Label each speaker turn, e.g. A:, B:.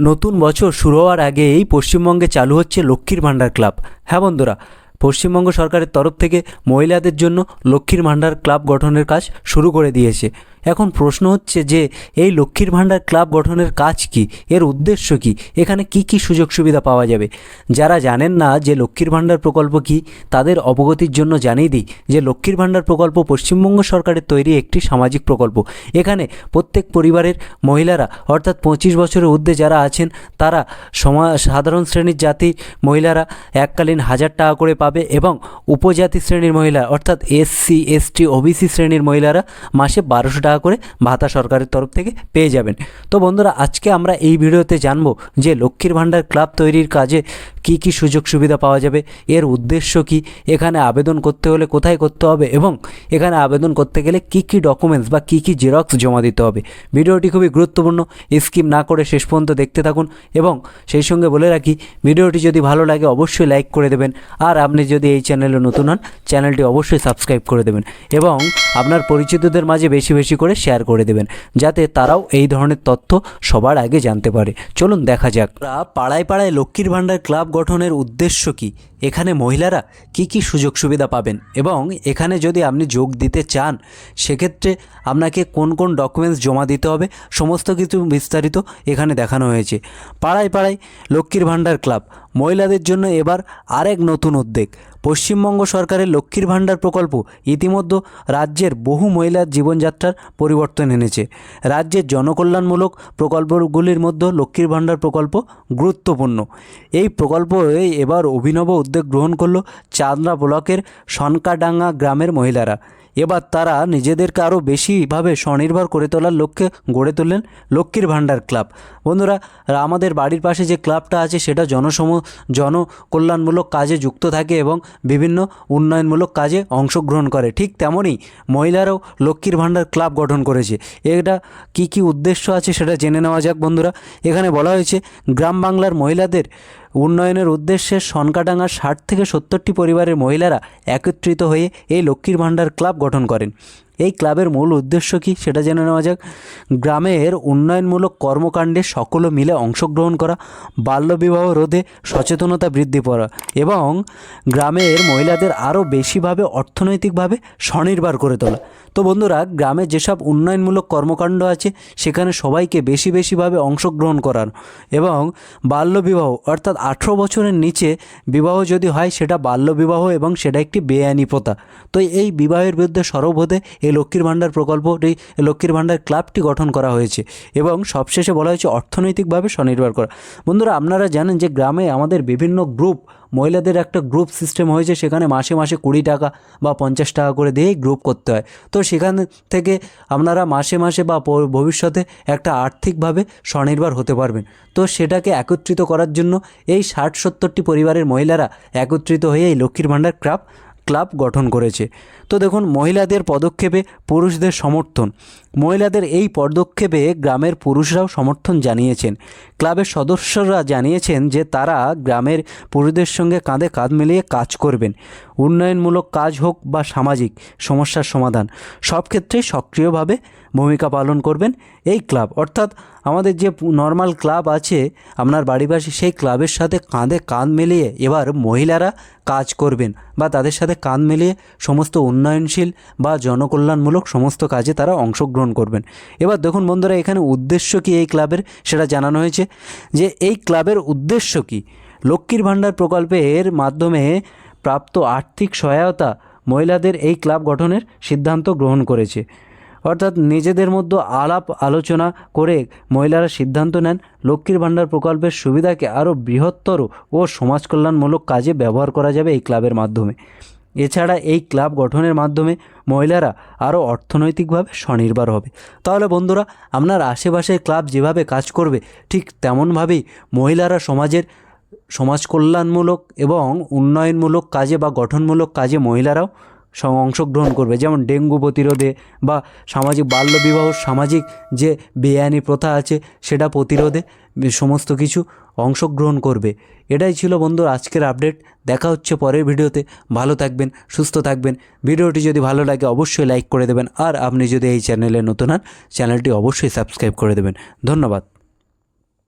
A: নতুন বছর শুরু হওয়ার আগে এই পশ্চিমবঙ্গে চালু হচ্ছে লক্ষ্মীর ভাণ্ডার ক্লাব। হ্যাঁ বন্ধুরা পশ্চিমবঙ্গ সরকারের তরফ থেকে মহিলাদের জন্য লক্ষ্মীর ভাণ্ডার ক্লাব গঠনের কাজ শুরু করে দিয়েছে। এখন প্রশ্ন হচ্ছে যে, এই লক্ষ্মীর ভাণ্ডার ক্লাব গঠনের কাজ কি? এর উদ্দেশ্য কি? এখানে কি কি সুযোগ সুবিধা পাওয়া যাবে? যারা জানেন না যে লক্ষ্মীর ভাণ্ডার প্রকল্প কি, তাদের অবগতির জন্য জানিয়ে দিই যে, লক্ষ্মীর ভাণ্ডার প্রকল্প পশ্চিমবঙ্গ সরকারের তৈরি একটি সামাজিক প্রকল্প। এখানে প্রত্যেক পরিবারের মহিলারা, অর্থাৎ পঁচিশ বছরের ঊর্ধ্বে যারা আছেন, তারা সমা, সাধারণ শ্রেণির জাতির মহিলারা এককালীন হাজার টাকা করে পাবে। এবং উপজাতি শ্রেণির মহিলা, অর্থাৎ এসসি এসটি ওবিসি শ্রেণির মহিলারা মাসে বারোশো টাকা করে ভাতা সরকারের তরফ থেকে পেয়ে যাবেন। তো বন্ধুরা, আজকে আমরা এই ভিডিওতে জানব যে লক্ষ্মীর ভাণ্ডার ক্লাব তৈরির কাজে কি কি সুযোগ সুবিধা পাওয়া যাবে? এর উদ্দেশ্য কি? এখানে আবেদন করতে হলে কোথায় করতে হবে? এবং এখানে আবেদন করতে গেলে কি কি ডকুমেন্টস বা কি কি জেরক্স জমা দিতে হবে? ভিডিওটি খুবই গুরুত্বপূর্ণ। স্কিপ না করে শেষ পর্যন্ত দেখতে থাকুন এবং সেই সঙ্গে বলে রাখি, ভিডিওটি যদি ভালো লাগে অবশ্যই লাইক করে দেবেন। আর আপনি যদি এই চ্যানেলে নতুন হন, চ্যানেলটি অবশ্যই সাবস্ক্রাইব করে দেবেন এবং আপনার পরিচিতদের মাঝে বেশি বেশি করে শেয়ার করে দেবেন, যাতে তারাও এই ধরনের তথ্য সবার আগে জানতে পারে। চলুন দেখা যাক। পাড়ায় পাড়ায় লক্ষ্মীর ভাণ্ডার ক্লাব গঠনের উদ্দেশ্য কি? এখানে মহিলারা কি কি সুযোগ সুবিধা পাবেন? এবং এখানে যদি আপনি যোগ দিতে চান, সেক্ষেত্রে আপনাকে কোন কোন ডকুমেন্টস জমা দিতে হবে? সমস্ত কিছু বিস্তারিত এখানে দেখানো হয়েছে। পাড়ায় পাড়ায় লক্ষ্মীর ভাণ্ডার ক্লাব মহিলাদের জন্য এবার আরেক নতুন উদ্যোগ। পশ্চিমবঙ্গ সরকারের লক্ষ্মীর ভাণ্ডার প্রকল্প ইতিমধ্যে রাজ্যের বহু মহিলার জীবনযাত্রার পরিবর্তন এনেছে। রাজ্যের জনকল্যাণমূলক প্রকল্পগুলির মধ্যে লক্ষ্মীর ভাণ্ডার প্রকল্প গুরুত্বপূর্ণ। এই প্রকল্প এবার অভিনব উদ্যোগ গ্রহণ করল চাঁদরা ব্লকের সনকাডাঙ্গা গ্রামের মহিলারা। এবার তারা নিজেদেরকে আরও বেশিভাবে স্বনির্ভর করে তোলার লক্ষ্যে গড়ে তোলেন লক্ষ্মীর ভাণ্ডার ক্লাব। বন্ধুরা আমাদের বাড়ির পাশে যে ক্লাবটা আছে সেটা জনসম, জনকল্যাণমূলক কাজে যুক্ত থাকে এবং বিভিন্ন উন্নয়নমূলক কাজে অংশগ্রহণ করে। ঠিক তেমনই মহিলারাও লক্ষ্মীর ভাণ্ডার ক্লাব গঠন করেছে। এটা কি কি উদ্দেশ্য আছে সেটা জেনে নেওয়া যাক বন্ধুরা। এখানে বলা হয়েছে, গ্রাম বাংলার মহিলাদের উন্নয়নের উদ্দেশ্যে সনকাডাঙ্গার ষাট থেকে সত্তরটি পরিবারের মহিলারা একত্রিত হয়ে এই লক্ষ্মীর ভাণ্ডার ক্লাব গঠন করেন। এই ক্লাবের মূল উদ্দেশ্য কী সেটা জেনে নেওয়া যাক। গ্রামের উন্নয়নমূলক কর্মকাণ্ডে সকলে মিলে অংশগ্রহণ করা, বাল্যবিবাহ রোধে সচেতনতা বৃদ্ধি করা এবং গ্রামের মহিলাদের আরও বেশিভাবে অর্থনৈতিকভাবে স্বনির্ভর করে তোলা। তো বন্ধুরা, গ্রামে যেসব উন্নয়নমূলক কর্মকাণ্ড আছে, সেখানে সবাইকে বেশি বেশিভাবে অংশগ্রহণ করানো এবং বাল্যবিবাহ অর্থাৎ আঠেরো বছরের নিচে বিবাহ যদি হয়, সেটা বাল্যবিবাহ এবং সেটা একটি বেআইনি প্রথা। তো এই বিবাহের বিরুদ্ধে সরব হতে এই লক্ষ্মীর ভাণ্ডার প্রকল্পটি লক্ষ্মীর ভাণ্ডার ক্লাবটি গঠন করা হয়েছে এবং সবশেষে বলা হয়েছে অর্থনৈতিকভাবে স্বনির্ভর করা। বন্ধুরা, আপনারা জানেন যে গ্রামে আমাদের বিভিন্ন গ্রুপ মহিলাদের একটা গ্রুপ সিস্টেম হয়েছে, সেখানে মাসে মাসে কুড়ি টাকা বা পঞ্চাশ টাকা করে দিয়েই গ্রুপ করতে হয়। তো সেখান থেকে আপনারা মাসে মাসে বা ভবিষ্যতে একটা আর্থিকভাবে স্বনির্ভর হতে পারবেন। তো সেটাকে একত্রিত করার জন্য এই ষাট সত্তরটি পরিবারের মহিলারা একত্রিত হয়ে এই লক্ষ্মীর ভাণ্ডার ক্লাব ক্লাব গঠন করেছে। তো দেখুন, মহিলাদের পদক্ষেপে পুরুষদের সমর্থন। মহিলাদের এই পদক্ষেপে গ্রামের পুরুষরাও সমর্থন জানিয়েছেন। ক্লাবের সদস্যরা জানিয়েছেন যে তারা গ্রামের পুরুষদের সঙ্গে কাঁধে কাঁধ মিলিয়ে কাজ করবেন। উন্নয়নমূলক কাজ হোক বা সামাজিক, সমস্যার সমাধান। সব ক্ষেত্রেই সক্রিয়ভাবে ভূমিকা পালন করবেন এই ক্লাব। অর্থাৎ আমাদের যে নর্মাল ক্লাব আছে, আপনার বাড়ি পাশে সেই ক্লাবের সাথে কাঁধে কাঁধ মিলিয়ে এবার মহিলারা কাজ করবেন। বা তাদের সাথে কাঁধ মিলিয়ে সমস্ত উন্নয়নশীল বা জনকল্যাণমূলক সমস্ত কাজে তারা অংশগ্রহণ করবেন। এবার দেখুন বন্ধুরা, এখানে উদ্দেশ্য কি এই ক্লাবের? সেটা জানানো হয়েছে যে এই ক্লাবের উদ্দেশ্য কি? লক্ষ্মীর ভাণ্ডার প্রকল্পের মাধ্যমে প্রাপ্ত আর্থিক সহায়তা মহিলাদের এই ক্লাব গঠনের সিদ্ধান্ত গ্রহণ করেছে। অর্থাৎ নিজেদের মধ্যে আলাপ আলোচনা করে মহিলারা সিদ্ধান্ত নেন লক্ষ্মীর ভাণ্ডার প্রকল্পের সুবিধাকে আরও বৃহত্তর ও সমাজ কল্যাণমূলক কাজে ব্যবহার করা যাবে এই ক্লাবের মাধ্যমে। এছাড়া এই ক্লাব গঠনের মাধ্যমে মহিলারা আরও অর্থনৈতিকভাবে স্বনির্ভর হবে। তাহলে বন্ধুরা, আপনার আশেপাশের ক্লাব যেভাবে কাজ করবে, ঠিক তেমনভাবেই মহিলারা সমাজের সমাজ কল্যাণমূলক এবং উন্নয়নমূলক কাজে বা গঠনমূলক কাজে মহিলারাও অংশগ্রহণ করবে। যেমন ডেঙ্গু প্রতিরোধে বা সামাজিক বাল্যবিবাহ, সামাজিক যে বেআইনি প্রথা আছে, সেটা প্রতিরোধে সমস্ত কিছু অংশগ্রহণ করবে। এটাই ছিল বন্ধুর আজকের আপডেট। দেখা হচ্ছে পরের ভিডিওতে। ভালো থাকবেন, সুস্থ থাকবেন। ভিডিওটি যদি ভালো লাগে অবশ্যই লাইক করে দেবেন। আর আপনি যদি এই চ্যানেলে নতুন হন, চ্যানেলটি অবশ্যই সাবস্ক্রাইব করে দেবেন। ধন্যবাদ।